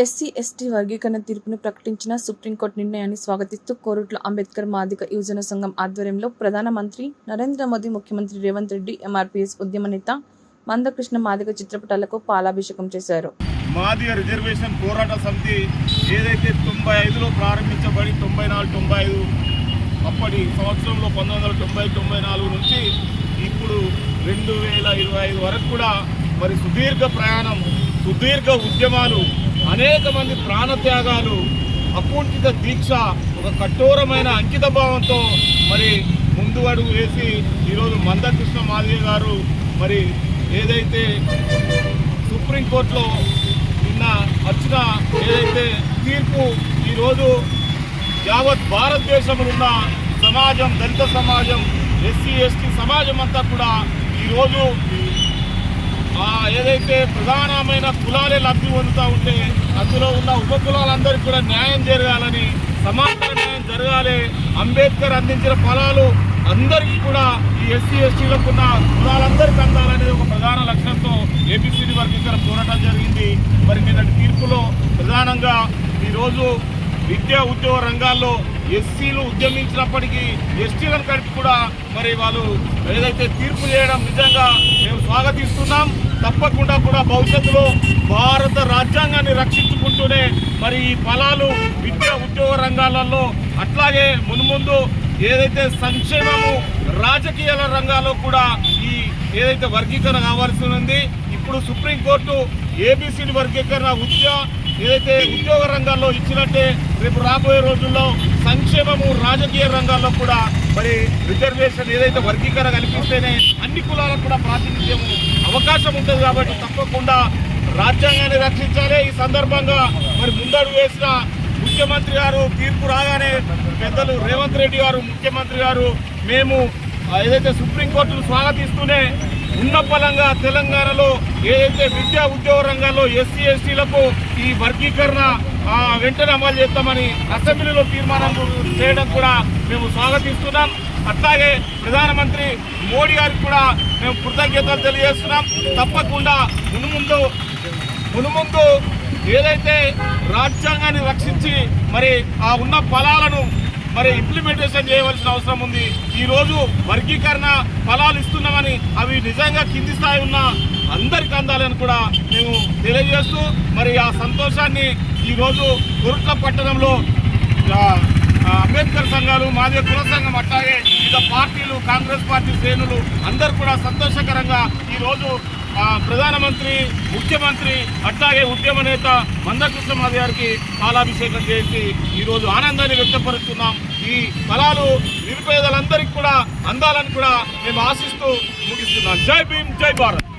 SC ST వర్గీకరణ తీర్పును ప్రకటించిన సుప్రీంకోర్టు నిర్ణయాన్ని స్వాగతిస్తూ కోరుట్ల అంబేద్కర్ మాదిక యువజన సంఘం ఆధ్వర్యంలో ప్రధానమంత్రి నరేంద్ర మోదీ ముఖ్యమంత్రి రేవంత్ రెడ్డి ఎంఆర్పీఎస్ ఉద్యమ నేత మందకృష్ణ మాదిక చిత్రపటాలకు పాలాభిషేకం చేశారు. మాదిగ రిజర్వేషన్ పోరాట సమితి ఏదైతే తొంభై ఐదులో ప్రారంభించబడి తొంభై నాలుగు తొంభై ఐదు అప్పటి సంవత్సరంలో పంతొమ్మిది వందల తొంభై తొంభై నాలుగు నుంచి ఇప్పుడు రెండు వేల ఇరవై ఐదు వరకు కూడా మరి సుదీర్ఘ ప్రయాణం సుదీర్ఘ ఉద్యమాలు అనేక మంది ప్రాణత్యాగాలు అకుంఠిత దీక్ష ఒక కఠోరమైన అంకిత భావంతో మరి ముందు అడుగు వేసి ఈరోజు మందకృష్ణ మాదిగ గారు మరి ఏదైతే సుప్రీంకోర్టులో నిన్న వచ్చిన ఏదైతే తీర్పు ఈరోజు యావత్ భారతదేశంలో ఉన్న సమాజం దళిత సమాజం ఎస్సీ ఎస్టీ సమాజం అంతా కూడా ఈరోజు ఏదైతే ప్రధానమైన కులాలే లబ్ధి పొందుతూ ఉంటే అందులో ఉన్న ఉప కులాలందరికీ కూడా న్యాయం జరగాలని సమాంతర న్యాయం జరగాలి. అంబేద్కర్ అందించిన ఫలాలు అందరికీ కూడా ఈ ఎస్సీ ఎస్టీలకు ఉన్న కులాలందరికీ అందాలనేది ఒక ప్రధాన లక్ష్యంతో ఏపీసీడీ వర్గీకరణ పోరాటం జరిగింది. మరి నిన్నటి తీర్పులో ప్రధానంగా ఈరోజు విద్యా ఉద్యోగ రంగాల్లో ఎస్సీలు ఉద్యమించినప్పటికీ ఎస్టీలను కలిపి కూడా మరి వాళ్ళు ఏదైతే తీర్పు చేయడం నిజంగా మేము స్వాగతిస్తున్నాం. తప్పకుండా కూడా భవిష్యత్తులో భారత రాజ్యాంగాన్ని రక్షించుకుంటూనే మరి ఈ ఫలాలు విద్యా ఉద్యోగ రంగాలలో అట్లాగే మున్ముందు ఏదైతే సంక్షేమము రాజకీయాల రంగాల్లో కూడా ఈ ఏదైతే వర్గీకరణ కావాల్సి ఉంది. ఇప్పుడు సుప్రీంకోర్టు ఏబీసీని వర్గీకరణ ఉద్యోగ ఏదైతే ఉద్యోగ రంగాల్లో ఇచ్చినట్టే రేపు రాబోయే రోజుల్లో సంక్షేమము రాజకీయ రంగాల్లో కూడా మరి రిజర్వేషన్ ఏదైతే వర్గీకరణ కల్పిస్తేనే అన్ని కులాలకు కూడా ప్రాతినిధ్యం అవకాశం ఉంటుంది కాబట్టి తప్పకుండా రాజ్యాంగాన్ని రక్షించాలి. ఈ సందర్భంగా మరి ముందడుగు వేసిన ముఖ్యమంత్రి గారు తీర్పు రాగానే పెద్దలు రేవంత్ రెడ్డి గారు ముఖ్యమంత్రి గారు మేము ఏదైతే సుప్రీంకోర్టును స్వాగతిస్తూనే ఉన్న పలంగా తెలంగాణలో ఏదైతే విద్యా ఉద్యోగ రంగాల్లో ఎస్సీ ఎస్టీలకు ఈ వర్గీకరణ ఆ, వెంటనే అమలు చేస్తామని అసెంబ్లీలో తీర్మానం చేయడం కూడా మేము స్వాగతిస్తున్నాం. అట్లాగే ప్రధానమంత్రి మోడీ గారికి కూడా మేము కృతజ్ఞతలు తెలియజేస్తున్నాం. తప్పకుండా మునుముందు మునుముందు ఏదైతే రాజ్యాంగాన్ని రక్షించి మరి ఆ ఉన్న ఫలాలను మరి ఇంప్లిమెంటేషన్ చేయవలసిన అవసరం ఉంది. ఈ రోజు వర్గీకరణ ఫలాలు ఇస్తున్నామని అవి నిజంగా కింది స్థాయి ఉన్న అందరికి అందాలని కూడా మేము తెలియజేస్తూ మరి ఆ సంతోషాన్ని ఈరోజు రోజు కురుట్ల పట్టణంలో అంబేద్కర్ సంఘాలు మాదిగ కుల సంఘం అట్లాగే వివిధ పార్టీలు కాంగ్రెస్ పార్టీ శ్రేణులు అందరు కూడా సంతోషకరంగా ఈరోజు ప్రధానమంత్రి ముఖ్యమంత్రి అట్లాగే ఉద్యమ నేత మందకృష్ణ మాది గారికి పాలాభిషేకం చేసి ఈ రోజు ఆనందాన్ని వ్యక్తపరుస్తున్నాం. ఈ ఫలాలు నిరుపేదలందరికీ కూడా అందాలని కూడా మేము ఆశిస్తూ ముగిస్తున్నాం. జై భీమ్ జై భారత్.